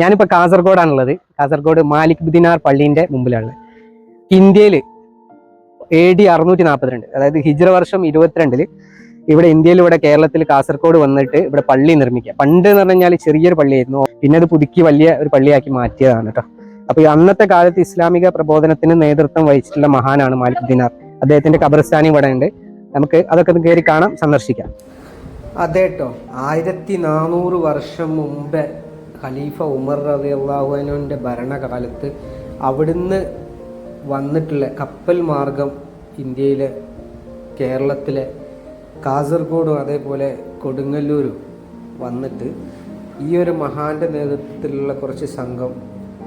ഞാനിപ്പോൾ കാസർഗോഡാണുള്ളത്. കാസർഗോഡ് മാലിക് ബുദ്ദിനാർ പള്ളീന്റെ മുമ്പിലാണ്. ഇന്ത്യയിൽ എ ഡി അറുന്നൂറ്റി നാൽപ്പത്തിരണ്ട് അതായത് ഹിജ്ര വർഷം ഇരുപത്തിരണ്ടിൽ ഇവിടെ ഇന്ത്യയിൽ ഇവിടെ കേരളത്തിൽ കാസർഗോഡ് വന്നിട്ട് ഇവിടെ പള്ളി നിർമ്മിക്കുക. പണ്ട് എന്ന് പറഞ്ഞു കഴിഞ്ഞാൽ ചെറിയൊരു പള്ളിയായിരുന്നു. പിന്നെ അത് പുതുക്കി വലിയ ഒരു പള്ളിയാക്കി മാറ്റിയതാണ് കേട്ടോ. അപ്പോൾ അന്നത്തെ കാലത്ത് ഇസ്ലാമിക പ്രബോധനത്തിന് നേതൃത്വം വഹിച്ചിട്ടുള്ള മഹാനാണ് മാലിക് ദിനാർ അദ്ദേഹത്തിന്റെ ഖബർസ്ഥാനി ഇവിടെ ഉണ്ട്. നമുക്ക് അതൊക്കെ കയറി കാണാം സന്ദർശിക്കാം. അതെ കേട്ടോ ആയിരത്തി നാനൂറ് വർഷം മുമ്പേ ഖലീഫ ഉമർ റതി അള്ളാഹുനുവിന്റെ ഭരണകാലത്ത് അവിടുന്ന് വന്നിട്ടുള്ള കപ്പൽ മാർഗം ഇന്ത്യയിലെ കേരളത്തിലെ കാസർഗോഡും അതേപോലെ കൊടുങ്ങല്ലൂരും വന്നിട്ട് ഈ ഒരു മഹാന്റെ നേതൃത്വത്തിലുള്ള കുറച്ച് സംഘം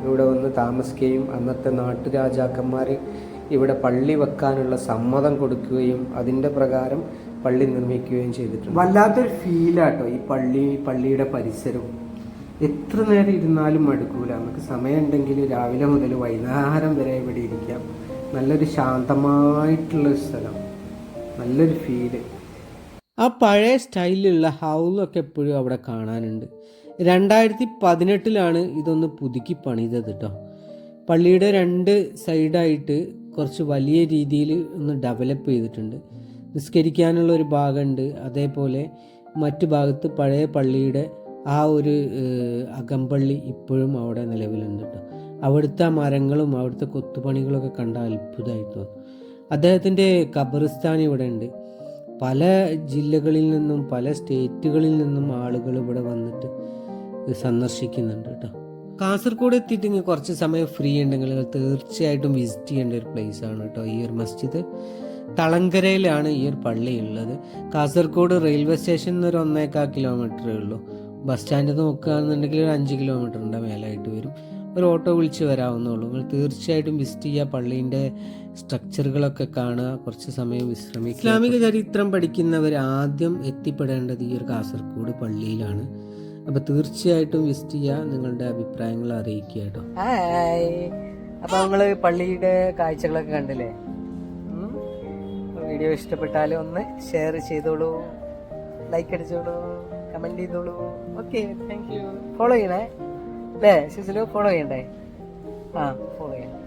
ഇവിടെ വന്ന് താമസിക്കുകയും അന്നത്തെ നാട്ടുരാജാക്കന്മാർ ഇവിടെ പള്ളി വെക്കാനുള്ള സമ്മതം കൊടുക്കുകയും അതിന്റെ പ്രകാരം പള്ളി നിർമ്മിക്കുകയും ചെയ്തിട്ടുണ്ട്. വല്ലാത്തൊരു ഫീലാട്ടോ ഈ പള്ളി പള്ളിയുടെ പരിസരവും എത്ര നേരം ഇരുന്നാലും മടുക്കൂല. നമുക്ക് സമയമുണ്ടെങ്കിൽ രാവിലെ മുതൽ വൈകുന്നേരം വരെ ഇവിടെ ഇരിക്കാം. നല്ലൊരു ശാന്തമായിട്ടുള്ള ഒരു സ്ഥലം. നല്ലൊരു ഫീൽ ആ പഴയ സ്റ്റൈലിലുള്ള ഹൗലൊക്കെ എപ്പോഴും അവിടെ കാണാനുണ്ട്. രണ്ടായിരത്തി പതിനെട്ടിലാണ് ഇതൊന്ന് പുതുക്കി പണിതത് കേട്ടോ പള്ളിയുടെ രണ്ട് സൈഡായിട്ട് കുറച്ച് വലിയ രീതിയിൽ ഒന്ന് ഡെവലപ്പ് ചെയ്തിട്ടുണ്ട്. നിസ്കരിക്കാനുള്ള ഒരു ഭാഗമുണ്ട്. അതേപോലെ മറ്റു ഭാഗത്ത് പഴയ പള്ളിയുടെ ആ ഒരു അകമ്പള്ളി ഇപ്പോഴും അവിടെ നിലവിലുണ്ട് കേട്ടോ അവിടുത്തെ മരങ്ങളും അവിടുത്തെ കൊത്തുപണികളൊക്കെ കണ്ട അത്ഭുതമായി തോന്നും അദ്ദേഹത്തിന്റെ ഖബറിസ്ഥാൻ ഇവിടെ ഉണ്ട്. പല ജില്ലകളിൽ നിന്നും പല സ്റ്റേറ്റുകളിൽ നിന്നും ആളുകൾ ഇവിടെ വന്നിട്ട് സന്ദർശിക്കുന്നുണ്ട് കേട്ടോ കാസർഗോഡ് എത്തിയിട്ട് ഇങ്ങനെ കുറച്ച് സമയം ഫ്രീ ഉണ്ടെങ്കിൽ തീർച്ചയായിട്ടും വിസിറ്റ് ചെയ്യേണ്ട ഒരു place ആണ് കേട്ടോ ഈ ഒരു മസ്ജിദ്. തളങ്കരയിലാണ് ഈ ഒരു പള്ളി ഉള്ളത് കാസർഗോഡ് റെയിൽവേ സ്റ്റേഷനിൽ നിന്ന് ഒരു ഒന്നേക്കാൽ കിലോമീറ്ററേ ഉള്ളൂ. ബസ് സ്റ്റാൻഡിൽ നിന്ന് നോക്കുകയാണെന്നുണ്ടെങ്കിൽ ഒരു അഞ്ച് കിലോമീറ്ററിന്റെ മേലായിട്ട് വരും. ഒരു ഓട്ടോ വിളിച്ച് വരാവുന്നുള്ളൂ നിങ്ങൾ തീർച്ചയായിട്ടും വിസിറ്റ് ചെയ്യുക. പള്ളീന്റെ സ്ട്രക്ചറുകളൊക്കെ കാണുക. കുറച്ച് സമയം വിശ്രമിക്കുക. ഇസ്ലാമിക ചരിത്രം പഠിക്കുന്നവർ ആദ്യം എത്തിപ്പെടേണ്ടത് ഈ ഒരു കാസർഗോഡ് പള്ളിയിലാണ്. അപ്പോൾ തീർച്ചയായിട്ടും വിസിറ്റ് ചെയ്യുക. നിങ്ങളുടെ അഭിപ്രായങ്ങൾ അറിയിക്കുക കേട്ടോ. ഹായ്. അപ്പോൾ നമ്മൾ പള്ളിയുടെ കാഴ്ചകളൊക്കെ കണ്ടില്ലേ? വീഡിയോ ഇഷ്ടപ്പെട്ടാൽ ഒന്ന് ഷെയർ ചെയ്തോളൂ. ലൈക്ക് അടിച്ചോളൂ. കമന്റ് ചെയ്തോളൂ. ഓക്കെ താങ്ക് യു ഫോളോ ചെയ്യണേ. അല്ലേ സിസിലോ ഫോളോ ചെയ്യണ്ടേ? ആ ഫോളോ ചെയ്യണം.